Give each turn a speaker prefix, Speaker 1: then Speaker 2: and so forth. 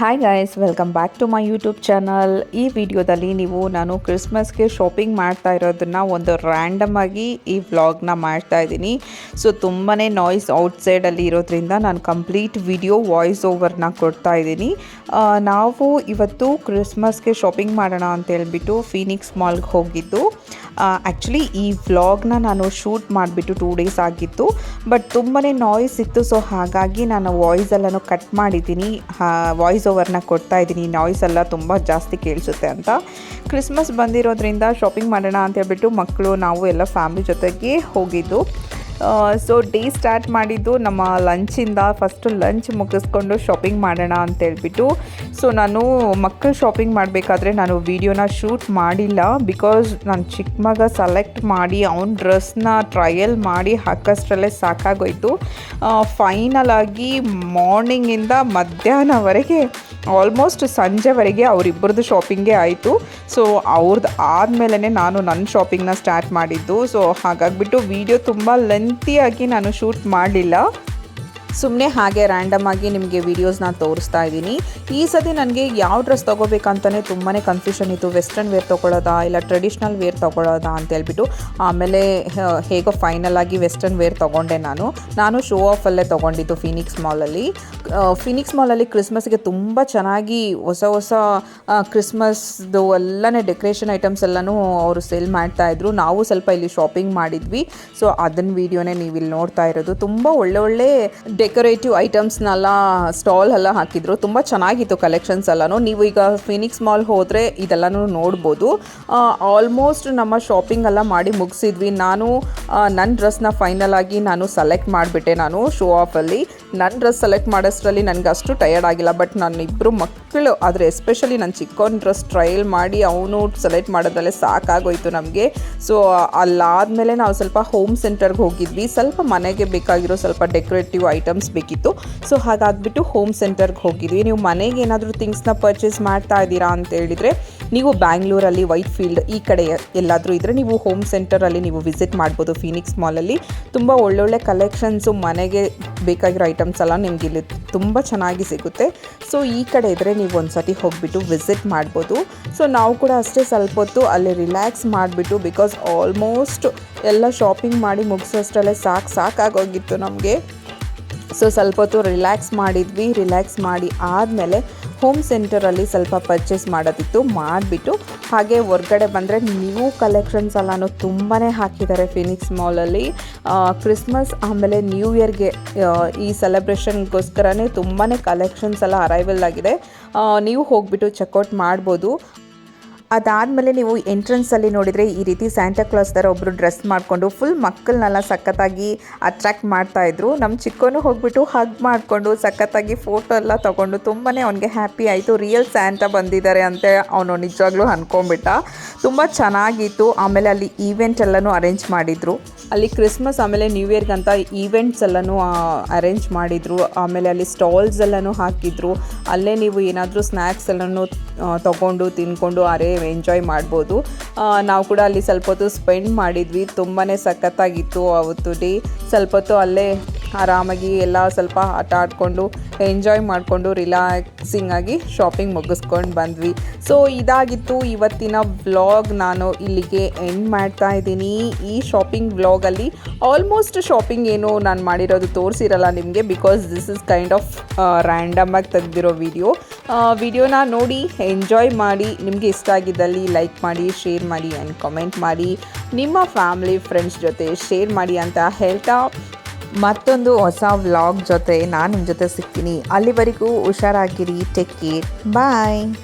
Speaker 1: Hi guys welcome back to my YouTube channel ಈ ವಿಡಿಯೋದಲ್ಲಿ ನೀವು ನಾನು ಕ್ರಿಸ್ಮಸ್ಗೆ ಶಾಪಿಂಗ್ ಮಾಡ್ತಾ ಇರೋದನ್ನು ಒಂದು ರ್ಯಾಂಡಮ್ ಆಗಿ ಈ ವ್ಲಾಗ್ನ ಮಾಡ್ತಾ ಇದ್ದೀನಿ. ಸೊ ತುಂಬಾ ನಾಯ್ಸ್ ಔಟ್ಸೈಡಲ್ಲಿ ಇರೋದ್ರಿಂದ ನಾನು ಕಂಪ್ಲೀಟ್ ವಿಡಿಯೋ ವಾಯ್ಸ್ ಓವರ್ನ ಕೊಡ್ತಾ ಇದ್ದೀನಿ. ನಾವು ಇವತ್ತು ಕ್ರಿಸ್ಮಸ್ಗೆ ಶಾಪಿಂಗ್ ಮಾಡೋಣ ಅಂತ ಹೇಳ್ಬಿಟ್ಟು ಫೀನಿಕ್ಸ್ ಮಾಲ್ಗೆ ಹೋಗಿದ್ದು. ಆ್ಯಕ್ಚುಲಿ ಈ ವ್ಲಾಗ್ನ ನಾನು ಶೂಟ್ ಮಾಡಿಬಿಟ್ಟು ಟೂ ಡೇಸ್ ಆಗಿತ್ತು. ಬಟ್ ತುಂಬಾ ನಾಯ್ಸ್ ಇತ್ತು ಸೊ ಹಾಗಾಗಿ ನಾನು ವಾಯ್ಸ್ ಎಲ್ಲನೂ ಕಟ್ ಮಾಡಿದ್ದೀನಿ. ವಾಯ್ಸ್ ಓವರ್ನ ಕೊಡ್ತಾ ಇದ್ದೀನಿ. ನಾಯ್ಸ್ ಎಲ್ಲ ತುಂಬ ಜಾಸ್ತಿ ಕೇಳಿಸುತ್ತೆ ಅಂತ. ಕ್ರಿಸ್ಮಸ್ ಬಂದಿರೋದ್ರಿಂದ ಶಾಪಿಂಗ್ ಮಾಡೋಣ ಅಂತ ಹೇಳ್ಬಿಟ್ಟು ಮಕ್ಕಳು, ನಾವು ಎಲ್ಲ ಫ್ಯಾಮಿಲಿ ಜೊತೆಗೆ ಹೋಗಿದ್ದು. ಸೊ ಡೇ ಸ್ಟಾರ್ಟ್ ಮಾಡಿದ್ದು ನಮ್ಮ ಲಂಚಿಂದ ಫಸ್ಟು ಲಂಚ್ ಮುಗಿಸ್ಕೊಂಡು ಶಾಪಿಂಗ್ ಮಾಡೋಣ ಅಂತ ಹೇಳ್ಬಿಟ್ಟು. ಸೊ ನಾನು ಮಕ್ಕಳು ಶಾಪಿಂಗ್ ಮಾಡಬೇಕಾದ್ರೆ ನಾನು ವೀಡಿಯೋನ ಶೂಟ್ ಮಾಡಿಲ್ಲ ಬಿಕಾಸ್ ನಾನು ಚಿಕ್ಕ ಮಗ ಸೆಲೆಕ್ಟ್ ಮಾಡಿ ಅವ್ನ ಡ್ರೆಸ್ನ ಟ್ರಯಲ್ ಮಾಡಿ ಹಾಕೋಷ್ಟರಲ್ಲೇ ಸಾಕಾಗೋಯ್ತು. ಫೈನಲ್ ಆಗಿ ಮಾರ್ನಿಂಗಿಂದ ಮಧ್ಯಾಹ್ನವರೆಗೆ ಆಲ್ಮೋಸ್ಟ್ ಸಂಜೆವರೆಗೆ ಅವರಿಬ್ಬರದ್ದು ಶಾಪಿಂಗೇ ಆಯಿತು. ಸೊ ಅವ್ರದ್ದು ಆದಮೇಲೆ ನಾನು ನನ್ನ ಶಾಪಿಂಗ್ನ ಸ್ಟಾರ್ಟ್ ಮಾಡಿದ್ದು. ಸೊ ಹಾಗಾಗಿಬಿಟ್ಟು ವಿಡಿಯೋ ತುಂಬ ಲೆಂತಿಯಾಗಿ ನಾನು ಶೂಟ್ ಮಾಡಲಿಲ್ಲ. ಸುಮ್ಮನೆ ಹಾಗೆ ರ್ಯಾಂಡಮ್ ಆಗಿ ನಿಮಗೆ ವೀಡಿಯೋಸ್ನ ತೋರಿಸ್ತಾ ಇದ್ದೀನಿ. ಈ ಸತಿ ನನಗೆ ಯಾವ ಡ್ರೆಸ್ ತೊಗೋಬೇಕಂತಲೇ ತುಂಬಾ ಕನ್ಫ್ಯೂಷನ್ ಇತ್ತು. ವೆಸ್ಟರ್ನ್ ವೇರ್ ತೊಗೊಳ್ಳೋದಾ ಇಲ್ಲ ಟ್ರೆಡಿಷ್ನಲ್ ವೇರ್ ತೊಗೊಳ್ಳೋದಾ ಅಂತ ಹೇಳ್ಬಿಟ್ಟು ಆಮೇಲೆ ಹೇಗೋ ಫೈನಲ್ ಆಗಿ ವೆಸ್ಟರ್ನ್ ವೇರ್ ತೊಗೊಂಡೆ ನಾನು. ನಾನು ಶೋ ಆಫಲ್ಲೇ ತೊಗೊಂಡಿದ್ದು ಫಿನಿಕ್ಸ್ ಮಾಲಲ್ಲಿ ಫಿನಿಕ್ಸ್ ಮಾಲಲ್ಲಿ ಕ್ರಿಸ್ಮಸ್ಗೆ ತುಂಬ ಚೆನ್ನಾಗಿ ಹೊಸ ಹೊಸ ಕ್ರಿಸ್ಮಸ್ದು ಎಲ್ಲನೇ ಡೆಕೋರೇಷನ್ ಐಟಮ್ಸ್ ಎಲ್ಲನೂ ಅವರು ಸೇಲ್ ಮಾಡ್ತಾಯಿದ್ರು ನಾವು ಸ್ವಲ್ಪ ಇಲ್ಲಿ ಶಾಪಿಂಗ್ ಮಾಡಿದ್ವಿ. ಸೊ ಅದನ್ನ ವೀಡಿಯೋನೇ ನೀವು ಇಲ್ಲಿ ನೋಡ್ತಾ ಇರೋದು. ತುಂಬ ಒಳ್ಳೆ ಒಳ್ಳೆ ಡೆಕೋರೇಟಿವ್ ಐಟಮ್ಸ್ನೆಲ್ಲ ಸ್ಟಾಲ್ ಎಲ್ಲ ಹಾಕಿದ್ರು. ತುಂಬ ಚೆನ್ನಾಗಿತ್ತು ಕಲೆಕ್ಷನ್ಸ್ ಎಲ್ಲನೂ. ನೀವು ಈಗ ಫಿನಿಕ್ಸ್ ಮಾಲ್ ಹೋದರೆ ಇದೆಲ್ಲನೂ ನೋಡ್ಬೋದು. ಆಲ್ಮೋಸ್ಟ್ ನಮ್ಮ ಶಾಪಿಂಗ್ ಎಲ್ಲ ಮಾಡಿ ಮುಗಿಸಿದ್ವಿ. ನಾನು ನನ್ನ ಡ್ರೆಸ್ನ ಫೈನಲ್ ಆಗಿ ನಾನು ಸೆಲೆಕ್ಟ್ ಮಾಡಿಬಿಟ್ಟೆ ನಾನು ಶೋ ಆಫಲ್ಲಿ ನನ್ನ ಡ್ರೆಸ್ ಸೆಲೆಕ್ಟ್ ಮಾಡೋಷ್ಟರಲ್ಲಿ ನನಗೆ ಅಷ್ಟು ಟಯರ್ಡ್ ಆಗಿಲ್ಲ ಬಟ್ ನನ್ನ ಇಬ್ಬರು ಮಕ್ಕಳು ಆದರೆ ಎಸ್ಪೆಷಲಿ ನನ್ನ ಚಿಕ್ಕವನ ಡ್ರೆಸ್ ಟ್ರಯಲ್ ಮಾಡಿ ಅವನು ಸೆಲೆಕ್ಟ್ ಮಾಡೋದ್ರಲ್ಲೇ ಸಾಕಾಗೋಯಿತು ನಮಗೆ. ಸೊ ಅಲ್ಲಾದಮೇಲೆ ನಾವು ಸ್ವಲ್ಪ ಹೋಮ್ ಸೆಂಟರ್ಗೆ ಹೋಗಿದ್ವಿ. ಸ್ವಲ್ಪ ಮನೆಗೆ ಬೇಕಾಗಿರೋ ಸ್ವಲ್ಪ ಡೆಕೋರೇಟಿವ್ ಐಟಮ್ಸ್ ಬೇಕಿತ್ತು. ಸೊ ಹಾಗಾಗ್ಬಿಟ್ಟು ಹೋಮ್ ಸೆಂಟರ್ಗೆ ಹೋಗಿದ್ವಿ. ನೀವು ಮನೆಗೆ ಏನಾದರೂ ಥಿಂಗ್ಸ್ನ ಪರ್ಚೇಸ್ ಮಾಡ್ತಾ ಇದ್ದೀರಾ ಅಂತ ಹೇಳಿದರೆ, ನೀವು ಬ್ಯಾಂಗ್ಳೂರಲ್ಲಿ ವೈಟ್ ಫೀಲ್ಡ್ ಈ ಕಡೆ ಎಲ್ಲಾದರೂ ಇದ್ದರೆ ನೀವು ಹೋಮ್ ಸೆಂಟರಲ್ಲಿ ನೀವು ವಿಸಿಟ್ ಮಾಡ್ಬೋದು ಫೀನಿಕ್ಸ್ ಮಾಲಲ್ಲಿ ತುಂಬ ಒಳ್ಳೊಳ್ಳೆ ಕಲೆಕ್ಷನ್ಸು ಮನೆಗೆ ಬೇಕಾಗಿರೋ ಐಟಮ್ಸ್ ಎಲ್ಲ ನಿಮ್ಗೆ ಇಲ್ಲಿ ತುಂಬ ಚೆನ್ನಾಗಿ ಸಿಗುತ್ತೆ. ಸೊ ಈ ಕಡೆ ಇದ್ದರೆ ನೀವು ಒಂದು ಸತಿ ಹೋಗಿಬಿಟ್ಟು ವಿಸಿಟ್ ಮಾಡ್ಬೋದು. ಸೊ ನಾವು ಕೂಡ ಅಷ್ಟೇ ಸ್ವಲ್ಪ ಹೊತ್ತು ಅಲ್ಲಿ ರಿಲ್ಯಾಕ್ಸ್ ಮಾಡಿಬಿಟ್ಟು ಬಿಕಾಸ್ ಆಲ್ಮೋಸ್ಟ್ ಎಲ್ಲ ಶಾಪಿಂಗ್ ಮಾಡಿ ಮುಗಿಸೋಷ್ಟರಲ್ಲೇ ಸಾಕು ಸಾಕಾಗೋಗಿತ್ತು ನಮಗೆ. ಸೊ ಸ್ವಲ್ಪ ಹೊತ್ತು ರಿಲ್ಯಾಕ್ಸ್ ಮಾಡಿದ್ವಿ. ರಿಲ್ಯಾಕ್ಸ್ ಮಾಡಿ ಆದಮೇಲೆ ಹೋಮ್ ಸೆಂಟರಲ್ಲಿ ಸ್ವಲ್ಪ ಪರ್ಚೇಸ್ ಮಾಡೋದಿತ್ತು. ಮಾಡಿಬಿಟ್ಟು ಹಾಗೆ ಹೊರ್ಗಡೆ ಬಂದರೆ ನ್ಯೂ ಕಲೆಕ್ಷನ್ಸ್ ಎಲ್ಲನೂ ತುಂಬಾ ಹಾಕಿದ್ದಾರೆ ಫಿನಿಕ್ಸ್ ಮಾಲಲ್ಲಿ ಕ್ರಿಸ್ಮಸ್ ಆಮೇಲೆ ನ್ಯೂ ಇಯರ್ಗೆ ಈ ಸೆಲೆಬ್ರೇಷನ್ಗೋಸ್ಕರನೇ ತುಂಬಾ ಕಲೆಕ್ಷನ್ಸ್ ಎಲ್ಲ ಅರೈವಲ್ ಆಗಿದೆ. ನೀವು ಹೋಗ್ಬಿಟ್ಟು ಚೆಕ್ಔಟ್ ಮಾಡ್ಬೋದು. ಅದಾದಮೇಲೆ ನೀವು ಎಂಟ್ರೆನ್ಸಲ್ಲಿ ನೋಡಿದರೆ ಈ ರೀತಿ ಸ್ಯಾಂಟಾ ಕ್ಲಾಸ್ ಥರ ಒಬ್ಬರು ಡ್ರೆಸ್ ಮಾಡಿಕೊಂಡು ಫುಲ್ ಮಕ್ಕಳನ್ನೆಲ್ಲ ಸಖತ್ತಾಗಿ ಅಟ್ರ್ಯಾಕ್ಟ್ ಮಾಡ್ತಾಯಿದ್ರು ನಮ್ಮ ಚಿಕ್ಕವನು ಹೋಗ್ಬಿಟ್ಟು ಹಗ್ ಮಾಡಿಕೊಂಡು ಸಖತ್ತಾಗಿ ಫೋಟೋ ಎಲ್ಲ ತೊಗೊಂಡು ತುಂಬಾ ಅವನಿಗೆ ಹ್ಯಾಪಿ ಆಯಿತು. ರಿಯಲ್ ಸ್ಯಾಂಟಾ ಬಂದಿದ್ದಾರೆ ಅಂತ ಅವನು ನಿಜವಾಗ್ಲೂ ಅಂದ್ಕೊಂಬಿಟ್ಟ ತುಂಬ ಚೆನ್ನಾಗಿತ್ತು. ಆಮೇಲೆ ಅಲ್ಲಿ ಈವೆಂಟ್ ಎಲ್ಲನೂ ಅರೇಂಜ್ ಮಾಡಿದರು. ಅಲ್ಲಿ ಕ್ರಿಸ್ಮಸ್ ಆಮೇಲೆ ನ್ಯೂ ಇಯರ್ಗಂತ ಈವೆಂಟ್ಸ್ ಎಲ್ಲನೂ ಅರೇಂಜ್ ಮಾಡಿದರು. ಆಮೇಲೆ ಅಲ್ಲಿ ಸ್ಟಾಲ್ಸ್ ಎಲ್ಲನೂ ಹಾಕಿದ್ರು. ಅಲ್ಲೇ ನೀವು ಏನಾದರೂ ಸ್ನ್ಯಾಕ್ಸ್ ಎಲ್ಲನೂ ತಗೊಂಡು ತಿನ್ಕೊಂಡು ಅರೇ ಎಂಜಾಯ್ ಮಾಡ್ಬೋದು. ನಾವು ಕೂಡ ಅಲ್ಲಿ ಸ್ವಲ್ಪ ಹೊತ್ತು ಸ್ಪೆಂಡ್ ಮಾಡಿದ್ವಿ. ತುಂಬಾ ಸಖತ್ತಾಗಿತ್ತು ಅವತ್ತು ಡೇ ಸ್ವಲ್ಪ ಹೊತ್ತು ಅಲ್ಲೇ ಆರಾಮಾಗಿ ಎಲ್ಲ ಸ್ವಲ್ಪ ಆಟ ಆಡಿಕೊಂಡು ಎಂಜಾಯ್ ಮಾಡಿಕೊಂಡು ರಿಲ್ಯಾಕ್ಸಿಂಗ್ ಆಗಿ ಶಾಪಿಂಗ್ ಮುಗಿಸ್ಕೊಂಡು ಬಂದ್ವಿ. ಸೊ ಇದಾಗಿತ್ತು ಇವತ್ತಿನ ವ್ಲಾಗ್ ನಾನು ಇಲ್ಲಿಗೆ ಎಂಡ್ ಮಾಡ್ತಾ ಇದ್ದೀನಿ. ಈ ಶಾಪಿಂಗ್ ವ್ಲಾಗಲ್ಲಿ ಆಲ್ಮೋಸ್ಟ್ ಶಾಪಿಂಗ್ ಏನು ನಾನು ಮಾಡಿರೋದು ತೋರಿಸಿರಲ್ಲ ನಿಮಗೆ because this is kind of random ಆಗಿ ತೆಗೆದಿರೋ ವಿಡಿಯೋ ವಿಡಿಯೋನ ನೋಡಿ ಎಂಜಾಯ್ ಮಾಡಿ, ನಿಮಗೆ ಇಷ್ಟ ಆಗಿದ್ದಲ್ಲಿ ಲೈಕ್ ಮಾಡಿ ಶೇರ್ ಮಾಡಿ ಆ್ಯಂಡ್ ಕಮೆಂಟ್ ಮಾಡಿ. ನಿಮ್ಮ ಫ್ಯಾಮಿಲಿ ಫ್ರೆಂಡ್ಸ್ ಜೊತೆ ಶೇರ್ ಮಾಡಿ ಅಂತ ಹೇಳ್ತಾ ಮತ್ತೊಂದು ಹೊಸ ವ್ಲಾಗ್ ಜೊತೆ ನಾನು ನಿಮ್ಮ ಜೊತೆ ಸಿಗ್ತೀನಿ. ಅಲ್ಲಿವರೆಗೂ ಹುಷಾರಾಗಿರಿ. Take care bye